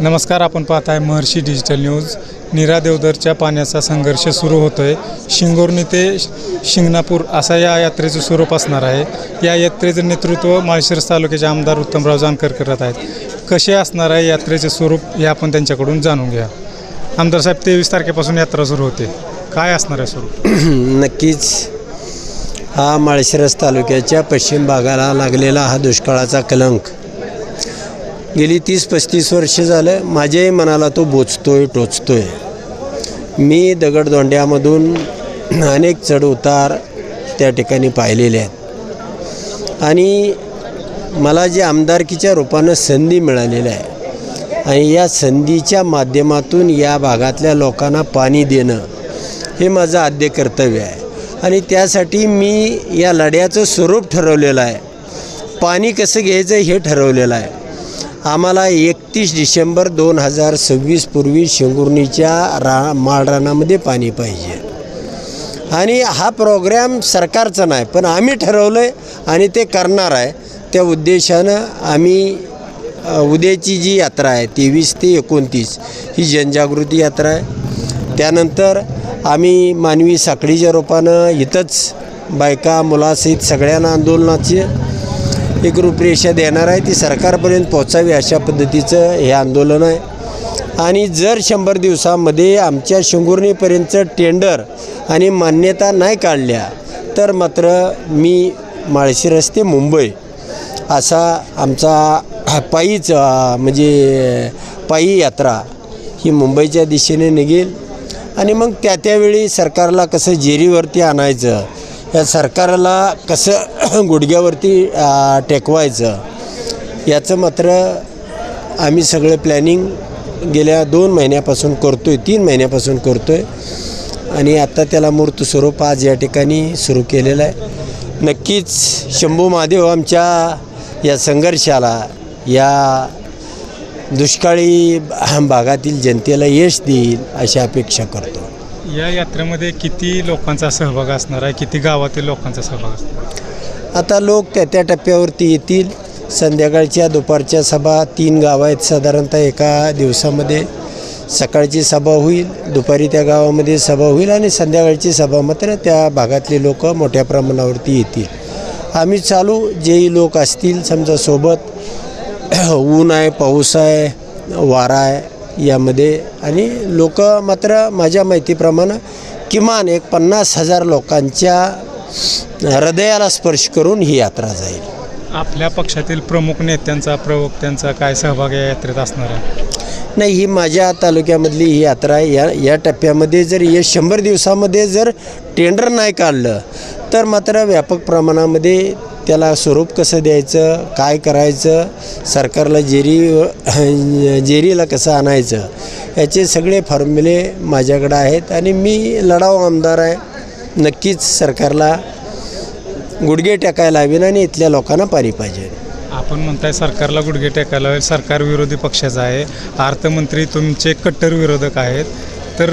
नमस्कार आपण पाहत आहे महर्षी डिजिटल न्यूज. नीरा देवदरच्या पाण्याचा संघर्ष सुरू होतो आहे शिंगोर्णी ते शिंगणापूर असा या यात्रेचं स्वरूप असणार आहे. या यात्रेचं नेतृत्व माळशिरस तालुक्याचे आमदार उत्तमराव जानकर करत आहेत. कसे असणार आहे यात्रेचे स्वरूप हे आपण त्यांच्याकडून जाणून घ्या. आमदार साहेब तेवीस तारखेपासून यात्रा सुरू होते. काय असणार आहे स्वरूप? नक्कीच. हा माळशिरस तालुक्याच्या पश्चिम भागाला लागलेला हा दुष्काळाचा कलंक. गेली तीस पस्तीस वर्ष झालं माझ्याही मनाला तो बोचतोय टोचतोय. मी दगडदोंड्यामधून अनेक चढउतार त्या ठिकाणी पाहिलेले आहेत. आणि मला जे आमदारकीच्या रूपानं संधी मिळालेल्या आहे आणि या संधीच्या माध्यमातून या भागातल्या लोकांना पाणी देणं हे माझं आद्य कर्तव्य आहे. आणि त्यासाठी मी या लढ्याचं स्वरूप ठरवलेलं आहे. पाणी कसं घ्यायचं हे ठरवलेलं आहे. आम्हाला एकतीस डिसेंबर दोन हजार सव्वीस पूर्वी शेंगुर्णीच्या रा माळरानामध्ये पाणी पाहिजे. आणि हा प्रोग्रॅम सरकारचा नाही पण आम्ही ठरवलं आहे आणि ते करणार आहे. त्या उद्देशानं आम्ही उद्याची जी यात्रा आहे तेवीस ते एकोणतीस ही जनजागृती यात्रा आहे. त्यानंतर आम्ही मानवी साखळीच्या रूपानं इथंच बायका मुलासहित सगळ्यांना आंदोलनाची एक रूपरेषा देणार आहे. ती सरकारपर्यंत पोचावी अशा पद्धतीचं हे आंदोलन आहे. आणि जर शंभर दिवसामध्ये आमच्या शिंगुर्णीपर्यंतचं टेंडर आणि मान्यता नाही काढल्या तर मात्र मी माळशी रस्ते मुंबई असा आमचा पायीच म्हणजे पायी यात्रा ही मुंबईच्या दिशेने निघेल. आणि मग त्या त्यावेळी सरकारला कसं जेरीवरती आणायचं या सरकारला कसं गुडघ्यावरती टेकवायचं याचं मात्र आम्ही सगळं प्लॅनिंग गेल्या दोन महिन्यापासून करतो आहे तीन महिन्यापासून करतो आहे आणि आत्ता त्याला मूर्त स्वरूप आज या ठिकाणी सुरू केलेलं आहे. नक्कीच शंभू महादेव आमच्या या संघर्षाला या दुष्काळी भागातील जनतेला यश देईल अशी अपेक्षा करतो. या यात्रेमध्ये किती लोकांचा सहभाग असणार आहे? किती गावातील लोकांचा सहभाग असणार आता लोक त्या त्या टप्प्यावरती येतील. संध्याकाळच्या दुपारच्या सभा तीन गावं आहेत साधारणतः एका दिवसामध्ये. सकाळची सभा होईल दुपारी त्या गावामध्ये सभा होईल आणि संध्याकाळची सभा मात्र त्या भागातले लोक मोठ्या प्रमाणावरती येतील. आम्ही चालू जेही लोक असतील समजा सोबत ऊन आहे पाऊस आहे वारा आहे यामध्ये. आणि लोक मात्र माझ्या माहितीप्रमाणे किमान एक पन्नास हजार लोकांच्या हृदयाला स्पर्श करून ही यात्रा जाईल. आपल्या पक्षातील प्रमुख नेत्यांचा प्रवक्त्यांचा काय सहभाग या यात्रेत असणार आहे? नाही ही माझ्या तालुक्यामधली ही यात्रा आहे. या या टप्प्यामध्ये जर या शंभर दिवसामध्ये जर टेंडर नाही काढलं तर मात्र व्यापक प्रमाणामध्ये त्याला स्वरूप कसं द्यायचं काय करायचं सरकारला जेरी जेरीला कसं आणायचं याचे सगळे फॉर्म्युले माझ्याकडं आहेत आणि मी लढाऊ आमदार आहे. नक्कीच सरकारला गुडघे टाकायला हवीन आणि इथल्या लोकांना पाणी पाहिजे. आपण म्हणताय सरकारला गुडघे टेकायला हवे सरकार विरोधी पक्षाचा आहे. अर्थमंत्री तुमचे कट्टर विरोधक आहेत. तर